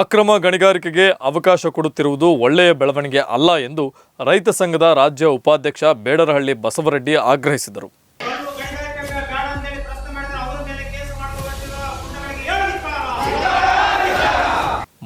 ಅಕ್ರಮ ಗಣಿಗಾರಿಕೆಗೆ ಅವಕಾಶ ಕೊಡುತ್ತಿರುವುದು ಒಳ್ಳೆಯ ಬೆಳವಣಿಗೆ ಅಲ್ಲ ಎಂದು ರೈತ ಸಂಘದ ರಾಜ್ಯ ಉಪಾಧ್ಯಕ್ಷ ಬೇಡರಹಳ್ಳಿ ಬಸವರೆಡ್ಡಿ ಆಗ್ರಹಿಸಿದರು?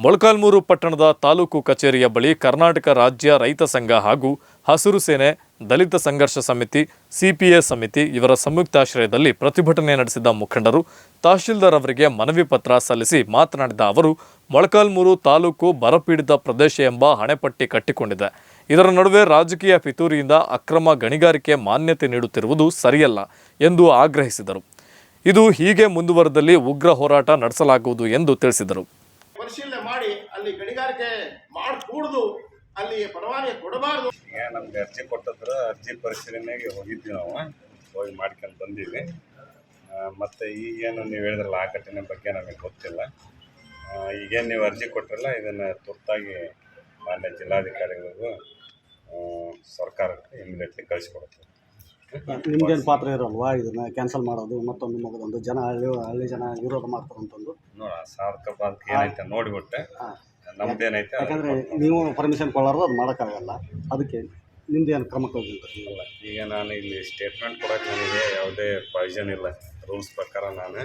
ಮೊಳಕಾಲ್ಮೂರು ಪಟ್ಟಣದ ತಾಲೂಕು ಕಚೇರಿಯ ಬಳಿ ಕರ್ನಾಟಕ ರಾಜ್ಯ ರೈತ ಸಂಘ ಹಾಗೂ ಹಸಿರು ಸೇನೆ ದಲಿತ ಸಂಘರ್ಷ ಸಮಿತಿ, ಸಿಪಿಎ ಸಮಿತಿ ಇವರ ಸಂಯುಕ್ತಾಶ್ರಯದಲ್ಲಿ ಪ್ರತಿಭಟನೆ ನಡೆಸಿದ ಮುಖಂಡರು ತಹಶೀಲ್ದಾರ್ ಅವರಿಗೆ ಮನವಿ ಪತ್ರ ಸಲ್ಲಿಸಿ ಮಾತನಾಡಿದ ಅವರು ಮೊಳಕಾಲ್ಮೂರು ತಾಲೂಕು ಬರಪೀಡಿತ ಪ್ರದೇಶ ಎಂಬ ಹಣೆಪಟ್ಟಿ ಕಟ್ಟಿಕೊಂಡಿದೆ. ಇದರ ನಡುವೆ ರಾಜಕೀಯ ಪಿತೂರಿಯಿಂದ ಅಕ್ರಮ ಗಣಿಗಾರಿಕೆ ಮಾನ್ಯತೆ ನೀಡುತ್ತಿರುವುದು ಸರಿಯಲ್ಲ ಎಂದು ಆಗ್ರಹಿಸಿದರು. ಇದು ಹೀಗೆ ಮುಂದುವರೆದಲ್ಲಿ ಉಗ್ರ ಹೋರಾಟ ನಡೆಸಲಾಗುವುದು ಎಂದು ತಿಳಿಸಿದರು. ಪರಿಶೀಲನೆ ಮಾಡಿ ಅಲ್ಲಿ ಗಣಿಗಾರಿಕೆ ಮಾಡಕೂಡ್ದು ಅಲ್ಲಿ ಪರವಾನಗಿ ಕೊಡಬಾರದು. ನಮ್ಗೆ ಅರ್ಜಿ ಕೊಟ್ಟದ್ರ ಅರ್ಜಿ ಪರಿಶೀಲನೆಗೆ ಹೋಗಿದ್ವಿ ನಾವು. ಹೋಗಿ ಮಾಡ್ಕೊಂಡು ಬಂದೀವಿ. ಮತ್ತೆ ಈಗೇನು ನೀವು ಹೇಳಿದ್ರಲ್ಲ ಆ ಘಟನೆ ಬಗ್ಗೆ ನಮಗೆ ಗೊತ್ತಿಲ್ಲ. ಈಗೇನು ನೀವು ಅರ್ಜಿ ಕೊಟ್ಟಿರಲ್ಲ ಇದನ್ನು ತುರ್ತಾಗಿ ಮಾನ್ಯ ಜಿಲ್ಲಾಧಿಕಾರಿಗಳಿಗೂ ಸರ್ಕಾರಕ್ಕೆ ಇಮಿಡಿಯೇಟ್ಲಿ ಕಳಿಸ್ಕೊಡ್ತೀವಿ ನಿಮ್ಗೇನು ಪಾತ್ರ ಇರಲ್ವಾ ಇದನ್ನು ಕ್ಯಾನ್ಸಲ್ ಮಾಡೋದು? ಮತ್ತೊಂದು ಮಗದೊಂದು ಜನ ಹಳ್ಳಿ ಹಳ್ಳಿ ಜನ ವಿರೋಧ ಮಾಡ್ತಾರಂತಂದು ನೋಡ ಸಾಧಕ ಬಾಧಕ ಏನೈತೆ ನೋಡಿಬಿಟ್ಟೆ. ನಮ್ದೇನೈತೆ ಯಾಕಂದರೆ ನೀವು ಪರ್ಮಿಷನ್ ಕೊಡೋರು ಅದು ಮಾಡೋಕ್ಕಾಗಲ್ಲ. ಅದಕ್ಕೆ ನಿಮ್ದೇನು ಕ್ರಮ ಕೈಗೊಂಡಿರಿ ಅಲ್ಲ ಈಗ ನಾನು ಇಲ್ಲಿ ಸ್ಟೇಟ್ಮೆಂಟ್ ಕೊಡೋಕೆ ನನಗೆ ಯಾವುದೇ ಪ್ರಯೋಜನ ಇಲ್ಲ. ರೂಲ್ಸ್ ಪ್ರಕಾರ ನಾನು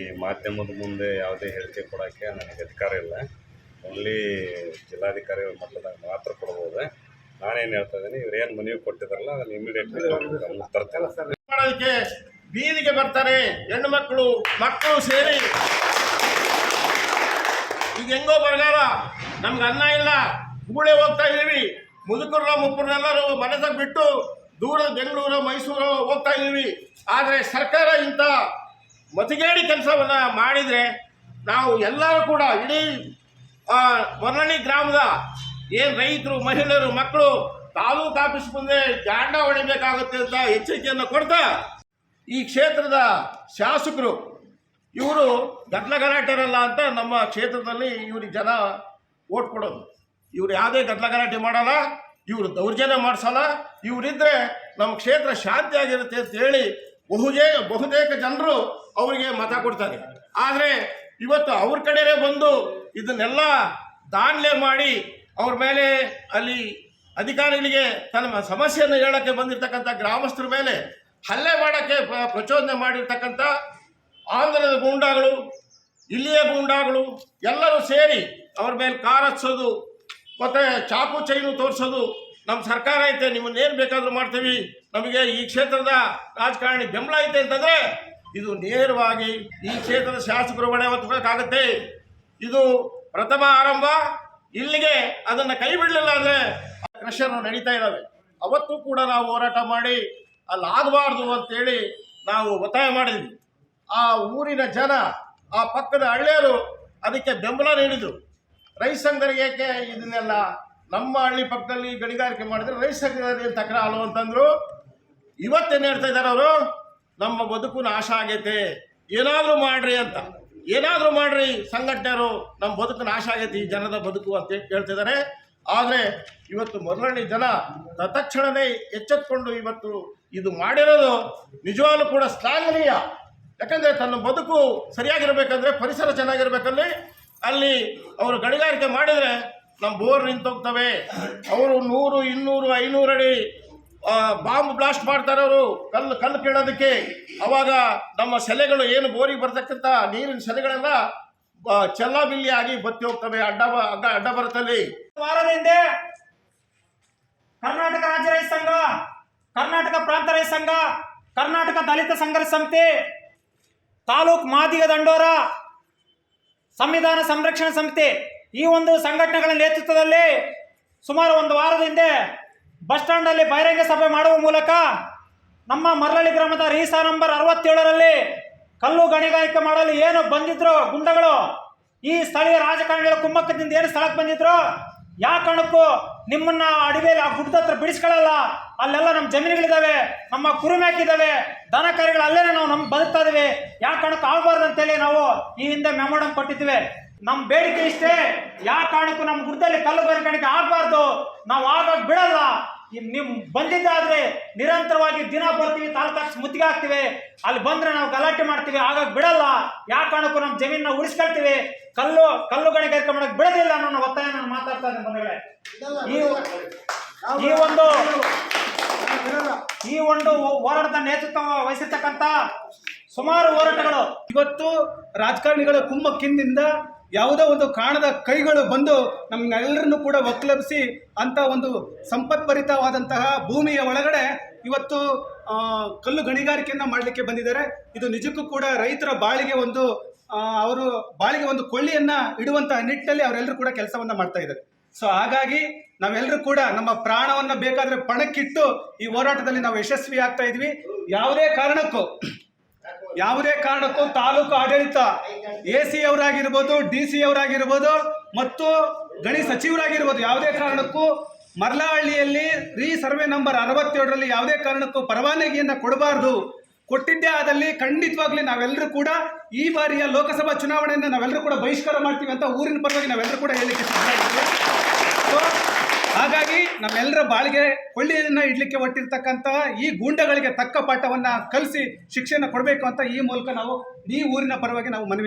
ಈ ಮಾಧ್ಯಮದ ಮುಂದೆ ಯಾವುದೇ ಹೇಳಿಕೆ ಕೊಡೋಕ್ಕೆ ನನಗೆ ಅಧಿಕಾರ ಇಲ್ಲ. ಓನ್ಲಿ ಜಿಲ್ಲಾಧಿಕಾರಿ ಮಟ್ಟದಾಗ ಮಾತ್ರ ಕೊಡ್ಬೋದು. ನಾನೇನು ಹೇಳ್ತಾ ಇದ್ದೀನಿ ಇವ್ರೇನು ಮನವಿ ಕೊಟ್ಟಿದ್ದಾರಲ್ಲ, ಅದನ್ನು ಇಮಿಡಿಯೇಟ್ಲಿ ತರ್ತೇನೆ. ಮಾಡೋದಕ್ಕೆ ಬೀದಿಗೆ ಬರ್ತಾರೆ ಹೆಣ್ಣು ಮಕ್ಕಳು ಮಕ್ಕಳು ಸೇರಿ. ಈಗ ಹೆಂಗೋ ಬರಗಾಲ, ನಮ್ಗೆ ಅನ್ನ ಇಲ್ಲ. ಗೂಳೆ ಹೋಗ್ತಾ ಇದ್ದೀವಿ ಮುದುಕರು ಮುಪ್ಪರನ್ನೆಲ್ಲರೂ ಮನಸ್ಸಾಗ ಬಿಟ್ಟು ದೂರ ಬೆಂಗಳೂರು, ಮೈಸೂರು ಹೋಗ್ತಾ ಇದ್ದೀವಿ. ಆದರೆ ಸರ್ಕಾರ ಇಂಥ ಮತಿಗೇಡಿ ಕೆಲಸವನ್ನು ಮಾಡಿದರೆ ನಾವು ಎಲ್ಲರೂ ಕೂಡ ಇಡೀ ಮರಳಿ ಗ್ರಾಮದ ಏನು ರೈತರು, ಮಹಿಳೆಯರು, ಮಕ್ಕಳು ತಾಲೂಕು ಆಫೀಸ್ ಮುಂದೆ ಜಾಂಡ ಹೊಡಿಬೇಕಾಗುತ್ತೆ ಅಂತ ಎಚ್ಚರಿಕೆಯನ್ನು ಕೊಡ್ತಾ ಈ ಕ್ಷೇತ್ರದ ಶಾಸಕರು, ಇವರು ಗದ್ದಲ ಗಲಾಟೆರಲ್ಲ ಅಂತ ನಮ್ಮ ಕ್ಷೇತ್ರದಲ್ಲಿ ಇವ್ರಿಗೆ ಜನ ಓಟ್ ಕೊಡೋದು. ಇವ್ರು ಯಾವುದೇ ಗದ್ದಲ ಗಲಾಟೆ ಮಾಡಲ್ಲ. ಇವರು ದೌರ್ಜನ್ಯ ಮಾಡಿಸಲ್ಲ ಇವರಿದ್ದರೆ ನಮ್ಮ ಕ್ಷೇತ್ರ ಶಾಂತಿಯಾಗಿರುತ್ತೆ ಅಂತ ಹೇಳಿ ಬಹುಜೇ, ಬಹುತೇಕ ಜನರು ಅವರಿಗೆ ಮತ ಕೊಡ್ತಾರೆ. ಆದರೆ ಇವತ್ತು ಅವ್ರ ಕಡೆಯೇ ಬಂದು ಇದನ್ನೆಲ್ಲ ದಾನ್ಲೆ ಮಾಡಿ ಅವ್ರ ಮೇಲೆ ಅಲ್ಲಿ ಅಧಿಕಾರಿಗಳಿಗೆ ತನ್ನ ಸಮಸ್ಯೆಯನ್ನು ಹೇಳೋಕ್ಕೆ ಬಂದಿರತಕ್ಕಂಥ ಗ್ರಾಮಸ್ಥರ ಮೇಲೆ ಹಲ್ಲೆ ಮಾಡೋಕ್ಕೆ ಪ್ರಚೋದನೆ ಮಾಡಿರ್ತಕ್ಕಂಥ ಆಂಧ್ರದ ಗೂಂಡಾಗಳು, ಇಲ್ಲಿಯ ಗೂಂಡಾಗಳು ಎಲ್ಲರೂ ಸೇರಿ ಅವ್ರ ಮೇಲೆ ಕಾರ್ ಹಚ್ಚೋದು ಮತ್ತು ಚಾಪು ಚೈನು ತೋರಿಸೋದು ನಮ್ಮ ಸರ್ಕಾರ ಐತೆ ನಿಮ್ಮನ್ನೇನು ಬೇಕಾದರೂ ಮಾಡ್ತೀವಿ. ನಮಗೆ ಈ ಕ್ಷೇತ್ರದ ರಾಜಕಾರಣಿ ಬೆಂಬಲ ಐತೆ ಅಂತಂದರೆ ಇದು ನೇರವಾಗಿ ಈ ಕ್ಷೇತ್ರದ ಶಾಸಕರು ಹೊಣೆ ಹೊತ್ಬೇಕಾಗತ್ತೆ ಇದು ಪ್ರಥಮ ಆರಂಭ, ಇಲ್ಲಿಗೆ ಅದನ್ನು ಕೈ ಬಿಡಲಿಲ್ಲ ಅಂದರೆ ಕ್ರಷರ್ ನಡೀತಾ ಇದ್ದಾವೆ ಅವತ್ತು ಕೂಡ ನಾವು ಹೋರಾಟ ಮಾಡಿ ಅಲ್ಲಿ ಆಗಬಾರ್ದು ಅಂತೇಳಿ ನಾವು ಒತ್ತಾಯ ಮಾಡಿದ್ವಿ. ಆ ಊರಿನ ಜನ, ಆ ಪಕ್ಕದ ಹಳ್ಳಿಯರು ಅದಕ್ಕೆ ಬೆಂಬಲ ನೀಡಿದರು. ರೈತ ಸಂಘರಿಗೆ ಏಕೆ ಇದನ್ನೆಲ್ಲ ನಮ್ಮ ಹಳ್ಳಿ ಪಕ್ಕದಲ್ಲಿ ಗಣಿಗಾರಿಕೆ ಮಾಡಿದ್ರೆ ರೈತ ಸಂಘದಲ್ಲಿ ತಕರಾರು ಅಂತಂದ್ರು. ಇವತ್ತೇನು ಹೇಳ್ತಾ ಇದ್ದಾರೆ ಅವರು? ನಮ್ಮ ಬದುಕು ನಾಶ ಆಗೈತೆ. ಏನಾದರೂ ಮಾಡ್ರಿ ಅಂತ. ಏನಾದರೂ ಮಾಡ್ರಿ ಸಂಘಟನೆಯರು ನಮ್ಮ ಬದುಕು ನಾಶ ಆಗೈತೆ, ಈ ಜನದ ಬದುಕು ಅಂತ ಹೇಳ್ತಿದ್ದಾರೆ ಆದರೆ ಇವತ್ತು ಮೊದಲನೇ ಜನ ತತ್ಕ್ಷಣವೇ ಎಚ್ಚೆತ್ಕೊಂಡು ಇವತ್ತು ಇದು ಮಾಡಿರೋದು ನಿಜವಾಗ್ಲೂ ಕೂಡ ಶ್ಲಾಘನೀಯ. ಯಾಕಂದರೆ ತನ್ನ ಬದುಕು ಸರಿಯಾಗಿರಬೇಕಂದ್ರೆ, ಪರಿಸರ ಚೆನ್ನಾಗಿರ್ಬೇಕಲ್ಲಿ ಅಲ್ಲಿ ಅವರು ಗಣಿಗಾರಿಕೆ ಮಾಡಿದರೆ ನಮ್ಮ ಬೋರ್ ನಿಂತೋಗ್ತವೆ. ಅವರು ನೂರು, ಇನ್ನೂರು, ಐನೂರು ಅಡಿ ಬಾಂಬ್ ಬ್ಲಾಸ್ಟ್ ಮಾಡ್ತಾರೆ ಅವರು. ಕಲ್ಲು ಕಲ್ಲು ಕೇಳೋದಕ್ಕೆ. ಅವಾಗ ನಮ್ಮ ಸೆಲೆಗಳು ಏನು ಬೋರಿಗೆ ಬರ್ತಕ್ಕಂಥ ನೀರಿನ ಸೆಲೆಗಳೆಲ್ಲ ಚೆಲ್ಲ ಚೆಲ್ಲಾಬಿಲ್ಲಿ ಆಗಿ ಬತ್ತಿ ಹೋಗ್ತವೆ ಅಡ್ಡ ಅಡ್ಡ ಅಡ್ಡ ಬರುತ್ತಲ್ಲಿ. ವಾರದ ಹಿಂದೆ ಕರ್ನಾಟಕ ರಾಜ್ಯ ರೈತ ಸಂಘ, ಕರ್ನಾಟಕ ಪ್ರಾಂತ ರೈತ ಸಂಘ, ಕರ್ನಾಟಕ ದಲಿತ ಸಂಘರ್ಷ ಸಮಿತಿ, ತಾಲೂಕ್ ಮಾದಿಗ ದಂಡೋರ ಸಂವಿಧಾನ ಸಂರಕ್ಷಣಾ ಸಮಿತಿ ಈ ಒಂದು ಸಂಘಟನೆಗಳ ನೇತೃತ್ವದಲ್ಲಿ ಸುಮಾರು ಒಂದು ವಾರದ ಹಿಂದೆ ಬಸ್ ಸ್ಟ್ಯಾಂಡಲ್ಲಿ ಬಹಿರಂಗ ಸಭೆ ಮಾಡುವ ಮೂಲಕ ನಮ್ಮ ಮರಳಳ್ಳಿ ಗ್ರಾಮದ ರೀಸಾ ನಂಬರ್ ಅರವತ್ತೇಳರಲ್ಲಿ ಕಲ್ಲು ಗಣಿಗಾರಿಕೆ ಮಾಡಲು ಏನು ಬಂದಿದ್ರು ಗುಂಡಗಳು ಈ ಸ್ಥಳೀಯ ರಾಜಕಾರಣಿಗಳ ಕುಮ್ಮಕ್ಕದಿಂದ ಏನು ಸ್ಥಳಕ್ಕೆ ಬಂದಿದ್ರು ಯಾವ ಕಾರಣಕ್ಕೂ ನಿಮ್ಮನ್ನ ಅಡವಿಯಲ್ಲಿ ಆ ಗುಡ್ಡದ ಹತ್ರ ಬಿಡಿಸ್ಕೊಳ್ಳಲ್ಲ. ಅಲ್ಲೆಲ್ಲ ನಮ್ಮ ಜಮೀನುಗಳಿದಾವೆ, ನಮ್ಮ ಕುರುಮ್ಯಾಕಿದ್ದಾವೆ ದನ ಕರುಗಳು ಅಲ್ಲೇನೆ ನಾವು ನಮ್ಗೆ ಬದುಕ್ತಾ ಇದ್ದೀವಿ. ಯಾವ ಕಾರಣಕ್ಕೂ ಆಗಬಾರ್ದು ಅಂತೇಳಿ ನಾವು ಈ ಹಿಂದೆ ಮೆಮೋಡಮ್ ಕೊಟ್ಟಿದ್ವಿ ನಮ್ಮ ಬೇಡಿಕೆ ಇಷ್ಟೇ. ಯಾವ ಕಾರಣಕ್ಕೂ ನಮ್ಮ ಗುಡ್ಡದಲ್ಲಿ ಕಲ್ಲು ಬರ್ಕಾಣಿಕೆ ಆಗಬಾರ್ದು. ನಾವು ಆಗಾಗ ಬಿಡಲ್ಲ. ನಿಮ್ಮ ಬಂದಿದ್ದಾದ್ರೆ ನಿರಂತರವಾಗಿ ದಿನ ಬರ್ತೀವಿ ತಾಲೂಕು ಮುತ್ತಿಗೆ ಹಾಕ್ತಿವಿ. ಅಲ್ಲಿ ಬಂದ್ರೆ ನಾವು ಗಲಾಟೆ ಮಾಡ್ತೀವಿ ಆಗಾಗ ಬಿಡಲ್ಲ. ಯಾವ ಕಾರಣಕ್ಕೂ ನಮ್ಮ ಜಮೀನ ಉಳಿಸ್ಕೊಳ್ತೀವಿ. ಕಲ್ಲು ಕಲ್ಲು ಗಣಿಗಾರಿಕೆ ಮಾಡಕ್ ಬಿಡೋದಿಲ್ಲ ಅನ್ನೋ ಒತ್ತಾಯ ನಾನು ಮಾತಾಡ್ತಾ ಇದ್ದೇನೆ ಬಂಧುಗಳೇ. ಈ ಒಂದು ಈ ಒಂದು ಹೋರಾಟದ ನೇತೃತ್ವ ವಹಿಸಿರ್ತಕ್ಕಂಥ ಸುಮಾರು ಹೋರಾಟಗಳು. ಇವತ್ತು ರಾಜಕಾರಣಿಗಳ ಕುಮ್ಮಕ್ಕಿನಿಂದ ಯಾವುದೋ ಒಂದು ಕಾಣದ ಕೈಗಳು ಬಂದು ನಮ್ಮನ್ನೆಲ್ಲರನ್ನು ಕೂಡ ಒಕ್ಲಬ್ಸಿ ಅಂತ ಒಂದು ಸಂಪತ್ಭರಿತವಾದಂತಹ ಭೂಮಿಯ ಒಳಗಡೆ ಇವತ್ತು ಕಲ್ಲು ಗಣಿಗಾರಿಕೆಯನ್ನ ಮಾಡಲಿಕ್ಕೆ ಬಂದಿದ್ದಾರೆ. ಇದು ನಿಜಕ್ಕೂ ಕೂಡ ರೈತರ ಬಾಳಿಗೆ ಒಂದು ಅವರು ಬಾಳಿಗೆ ಒಂದು ಕೊಳ್ಳಿಯನ್ನ ಇಡುವಂತಹ ನಿಟ್ಟಿನಲ್ಲಿ ಅವರೆಲ್ಲರೂ ಕೂಡ ಕೆಲಸವನ್ನ ಮಾಡ್ತಾ ಇದ್ದಾರೆ. ಸೊ ಹಾಗಾಗಿ ನಾವೆಲ್ಲರೂ ಕೂಡ ನಮ್ಮ ಪ್ರಾಣವನ್ನು ಬೇಕಾದ್ರೆ ಪಣಕ್ಕಿಟ್ಟು ಈ ಹೋರಾಟದಲ್ಲಿ ನಾವು ಯಶಸ್ವಿ ಆಗ್ತಾ ಇದ್ವಿ. ಯಾವುದೇ ಕಾರಣಕ್ಕೂ ಯಾವುದೇ ಕಾರಣಕ್ಕೂ ತಾಲೂಕು ಆಡಳಿತ ಎ ಸಿ ಅವರಾಗಿರ್ಬೋದು ಡಿ ಸಿ ಅವರಾಗಿರ್ಬೋದು ಮತ್ತು ಗಣಿ ಸಚಿವರಾಗಿರ್ಬೋದು ಯಾವುದೇ ಕಾರಣಕ್ಕೂ ಮರ್ಲಹಳ್ಳಿಯಲ್ಲಿ ರೀ ಸರ್ವೆ ನಂಬರ್ ಅರವತ್ತೇಳರಲ್ಲಿ ಯಾವುದೇ ಕಾರಣಕ್ಕೂ ಪರವಾನಗಿಯನ್ನು ಕೊಡಬಾರ್ದು. ಕೊಟ್ಟಿದ್ದೇ ಆದಲ್ಲಿ ಖಂಡಿತವಾಗ್ಲಿ ನಾವೆಲ್ಲರೂ ಕೂಡ ಈ ಬಾರಿಯ ಲೋಕಸಭಾ ಚುನಾವಣೆಯನ್ನು ನಾವೆಲ್ಲರೂ ಕೂಡ ಬಹಿಷ್ಕಾರ ಮಾಡ್ತೀವಿ ಅಂತ ಊರಿನ ಪರವಾಗಿ ನಾವೆಲ್ಲರೂ ಕೂಡ ಹಾಗಾಗಿ ನಮ್ಮೆಲ್ಲರ ಬಾಳಿಗೆ ಕೊಳ್ಳಿಯನ್ನ ಇಡ್ಲಿಕ್ಕೆ ಹೊಟ್ಟಿರ್ತಕ್ಕಂತಹ ಈ ಗೂಂಡಗಳಿಗೆ ತಕ್ಕ ಪಾಠವನ್ನ ಕಲಿಸಿ ಶಿಕ್ಷೆಯನ್ನು ಕೊಡಬೇಕು ಅಂತ ಈ ಮೂಲಕ ನಾವು, ಈ ಊರಿನ ಪರವಾಗಿ ನಾವು ಮನವಿ